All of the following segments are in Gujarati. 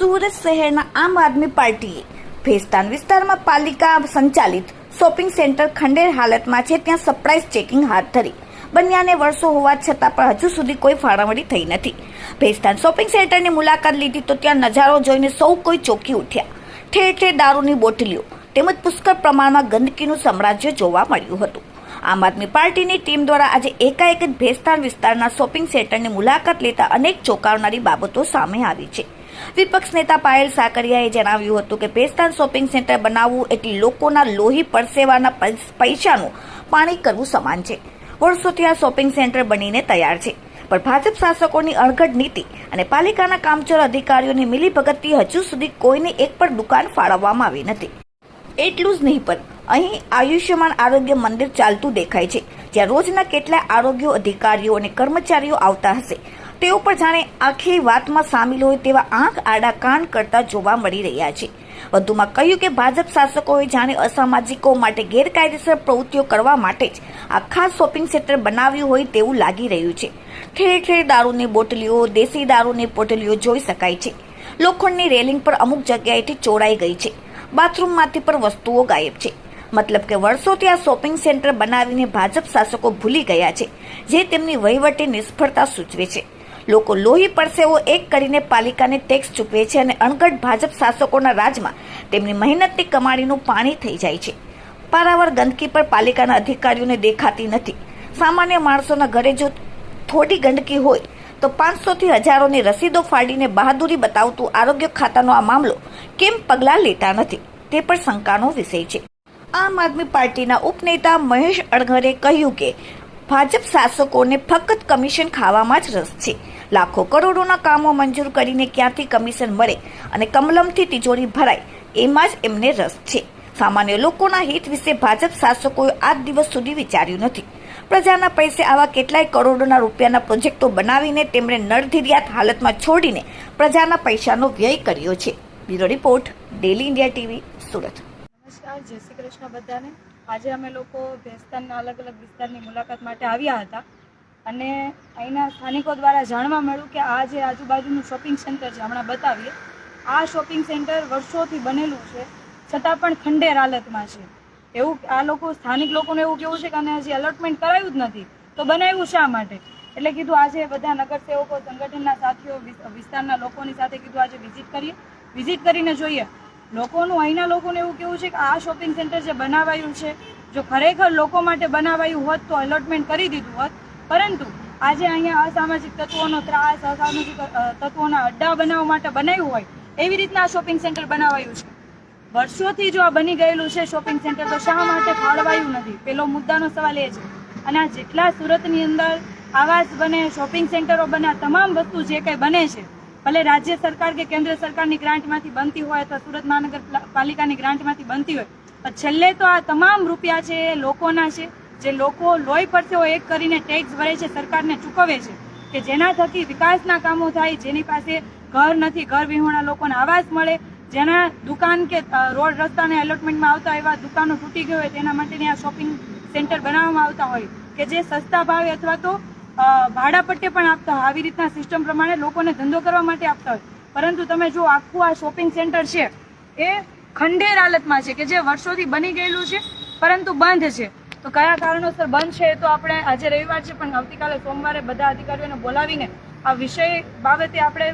સુરત શહેરના આમ આદમી પાર્ટીએ ભેસ્તાન વિસ્તારમાં પાલિકા સંચાલિત શોપિંગ સેન્ટર ખંડેર હાલતમાં છે, ત્યાં સરપ્રાઇઝ ચેકિંગ હાથ ધરી. બન્યાને વર્ષો હોવા છતાં પણ હજુ સુધી કોઈ ફાળવણી થઈ નથી. ભેસ્તાન શોપિંગ સેન્ટરની મુલાકાત લીધી તો ત્યાં નજારો જોઈને સૌ કોઈ ચોંકી ઉઠ્યા. ઠેર ઠેર દારૂની બોટલીઓ તેમજ પુષ્કળ પ્રમાણમાં ગંદકીનું સામ્રાજ્ય જોવા મળ્યું હતું. આમ આદમી પાર્ટીની ટીમ દ્વારા આજે એકાએક જ ભેસ્તાન વિસ્તારના શોપિંગ સેન્ટરની મુલાકાત લેતા અનેક ચોંકાવનારી બાબતો સામે આવી છે. વિપક્ષ નેતા પાયલ સાકરિયાએ જણાવ્યું હતું કે ભેસ્તાન શોપિંગ સેન્ટર બનાવવું એટલે લોકોના લોહી પરસેવાના પૈસાનું પાણી કરવું સમાન છે. વર્ષોથી આ શોપિંગ સેન્ટર બનીને તૈયાર છે. પણ ભાજપ શાસકોની અણઘડ નીતિ અને પાલિકાના કામચોર અધિકારીઓની મિલીભગતથી હજુ સુધી કોઈને એક પણ દુકાન ફાળવવામાં આવી નથી. એટલું જ નહીં પણ અહીં આયુષ્યમાન આરોગ્ય મંદિર ચાલતું દેખાય છે. જ્યાં રોજના કેટલા આરોગ્ય અધિકારીઓ અને કર્મચારીઓ આવતા હશે. તેઓ પણ જાણે આખી વાતમાં સામેલ હોય તેવા આંખ આડા કાન કરતા જોવા મળી રહ્યા છે. વધુમાં કહ્યું કે ભાજપ શાસકોએ જાણે અસામાજિકો માટે ગેરકાયદેસર પ્રવૃત્તિઓ કરવા માટે જ આ ખાસ શોપિંગ સેન્ટર બનાવ્યું હોય તેવું લાગી રહ્યું છે. ઠેર ઠેર દારૂની બોટલીઓ, દેશી દારૂની બોટલીઓ જોઈ શકાય છે. લોખંડની રેલિંગ પર અમુક જગ્યાએથી ચોરાઈ ગઈ છે. બાથરૂમમાંથી પણ વસ્તુઓ ગાયબ છે. મતલબ કે વર્ષોથી આ શોપિંગ સેન્ટર બનાવીને ભાજપ શાસકો ભૂલી ગયા છે, જે તેમની વહીવટી નિષ્ફળતા સૂચવે છે. લોકો લોહી પરસેવો એક કરીને પાલિકાને ટેક્સ ચૂકવે છે અને અણગઢ ભાજપ શાસકોના રાજમાં તેમની મહેનતની કમાણીનું પાણી થઈ જાય છે. પારાવાર ગંદકી પર પાલિકાના અધિકારીઓને દેખાતી નથી. સામાન્ય માણસોના ઘરે જો થોડી ગંદકી હોય, તો પાંચસોથી હજારોની રસીદો ફાડીને બહાદુરી બતાવતું આરોગ્ય ખાતાનો આ મામલો કેમ પગલાં લેતા નથી? તે પણ શંકાનો વિષય છે. આમ આદમી પાર્ટીના ઉપનેતા મહેશ અણઘરે કહ્યું કે ભાજપ શાસકોને ફક્ત કમિશન ખાવામાં જ રસ છે. લાખો કરોડોના કામો મંજૂર કરીને ક્યાંથી કમિશન મળે અને કમલમથી તિજોરી ભરાય, એમાં જ એમને રસ છે. સામાન્ય લોકોના હિત વિશે ભાજપ શાસકોએ આજ દિવસ સુધી વિચાર્યું નથી. પ્રજાના પૈસે આવા કેટલાય કરોડોના રૂપિયાના પ્રોજેક્ટો બનાવીને તેમણે નરધિરિયાત હાલતમાં છોડીને પ્રજાના પૈસાનો વ્યય કર્યો છે. Bureau report, daily India TV, Surat. નમસ્કાર, જય શ્રી કૃષ્ણ બધાને. આજે અમે લોકો ભેસ્તાનના અલગ અલગ વિસ્તારની મુલાકાત માટે આવ્યા હતા અને અહીંના સ્થાનિકો દ્વારા જાણવા મળ્યું કે આ જે આજુબાજુનું શોપિંગ સેન્ટર છે, હમણાં બતાવીએ. આ શોપિંગ સેન્ટર વર્ષોથી બનેલું છે, છતાં પણ ખંડેર હાલતમાં છે. એવું આ લોકો, સ્થાનિક લોકોનું એવું કેવું છે કે આને હજી અલોટમેન્ટ કરાયું જ નથી, તો બનાવ્યું શા માટે? એટલે કીધું આજે બધા નગરસેવકો, સંગઠનના સાથીઓ વિસ્તારના લોકોની સાથે કીધું આજે વિઝિટ કરીએ. વિઝિટ કરીને જોઈએ. લોકોનું, અહીંના લોકોને એવું કેવું છે કે આ શોપિંગ સેન્ટર જે બનાવાયું છે, જો ખરેખર લોકો માટે બનાવાયું હોત તો અલોટમેન્ટ કરી દીધું હોત. પરંતુ આજે અહીંયા અસામાજિક તત્વોનો ત્રાસ, અસામાજિક તત્વોના અડ્ડા બનાવવા માટે બનાવ્યું હોય, એવી રીતના આ શોપિંગ સેન્ટર બનાવાયું છે. વર્ષોથી જો આ બની ગયેલું છે શોપિંગ સેન્ટર તો શા માટે ફાળવાયું નથી? પેલો મુદ્દાનો સવાલ એ છે. અને આ જેટલા સુરતની અંદર આવાસ બને શોપિંગ સેન્ટરો બને તમામ વસ્તુ જે કંઈ બને છે ભલે રાજ્ય સરકાર કે કેન્દ્ર સરકારની ગ્રાન્ટમાંથી બનતી હોય અથવા સુરત મહાનગરપાલિકાની ગ્રાન્ટમાંથી બનતી હોય, પણ છેલ્લે તો આ તમામ રૂપિયા છે એ લોકોના છે. જે લોકો લોહી પરસેવો એક કરીને ટેક્સ ભરે છે, સરકારને ચૂકવે છે કે જેના થકી વિકાસના કામો થાય, જેની પાસે ઘર નથી, ઘર વિહોણા લોકોને આવાસ મળે, જેના દુકાન કે રોડ રસ્તાને એલોટમેન્ટમાં આવતા એવા દુકાનો તૂટી ગઈ હોય, તેના માટેની આ શોપિંગ સેન્ટર બનાવવામાં આવતા હોય, કે જે સસ્તા ભાવે અથવા તો ભાડા પટ્ટે પણ આપતા હોય. આવી રીતના સિસ્ટમ પ્રમાણે લોકોને ધંધો કરવા માટે આપતા હોય. પરંતુ તમે જો આખું આ શોપિંગ સેન્ટર છે, એ ખંડેર હાલતમાં છે કે જે વર્ષોથી બની ગયેલું છે, પરંતુ બંધ છે. તો કયા કારણોસર બંધ છે તો આપણે આજે રવિવાર છે, પણ આવતીકાલે સોમવારે બધા અધિકારીઓને બોલાવીને આ વિષય બાબતે આપણે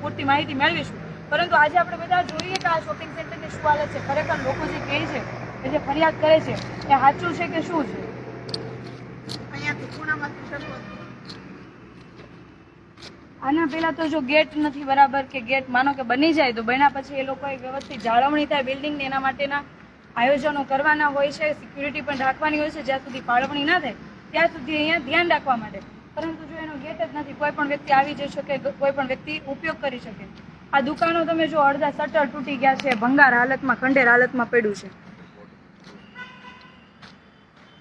પૂરતી માહિતી મેળવીશું. પરંતુ આજે આપણે બધા જોઈએ કે આ શોપિંગ સેન્ટરની શું હાલત છે. ખરેખર લોકો જે કહે છે, કે જે ફરિયાદ કરે છે, એ સાચું છે કે શું છે? અહીંયાથી પૂનામાંથી શરૂઆત આના પહેલા તો જો ગેટ નથી બરાબર કે ગેટ માનો કે બની જાય, તો બન્યા પછી એ લોકોએ વ્યવસ્થિત જાળવણી થાય બિલ્ડિંગ એના માટેના આયોજનો કરવાના હોય છે, સિક્યુરિટી પણ રાખવાની હોય છે, જ્યાં સુધી ફાળવણી ના થાય, ત્યાં સુધી અહીંયા ધ્યાન રાખવા માટે. પરંતુ જો એનો ગેટ જ નથી, કોઈ પણ વ્યક્તિ આવી જઈ શકે, કોઈ પણ વ્યક્તિ ઉપયોગ કરી શકે. આ દુકાનો તમે જો અડધા શટર તૂટી ગયા છે, ભંગાર હાલતમાં, ખંડેર હાલતમાં પડ્યું છે.